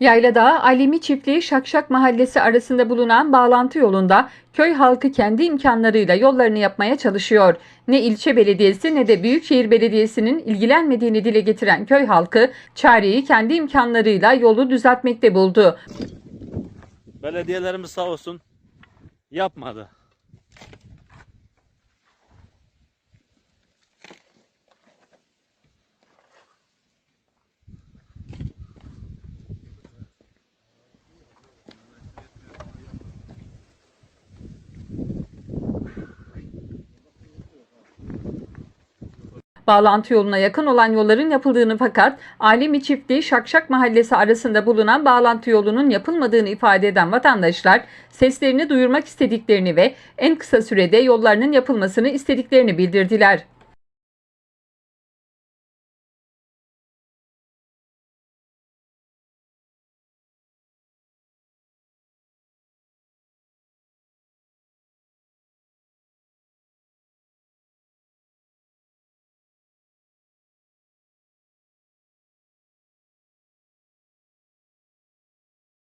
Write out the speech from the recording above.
Yayladağ, Alemi Çiftliği Şakşak Mahallesi arasında bulunan bağlantı yolunda köy halkı kendi imkanlarıyla yollarını yapmaya çalışıyor. Ne ilçe belediyesi ne de Büyükşehir Belediyesi'nin ilgilenmediğini dile getiren köy halkı çareyi kendi imkanlarıyla yolu düzeltmekte buldu. Belediyelerimiz sağ olsun yapmadı. Bağlantı yoluna yakın olan yolların yapıldığını fakat Alemi Çiftliği Şakşak Mahallesi arasında bulunan bağlantı yolunun yapılmadığını ifade eden vatandaşlar seslerini duyurmak istediklerini ve en kısa sürede yollarının yapılmasını istediklerini bildirdiler.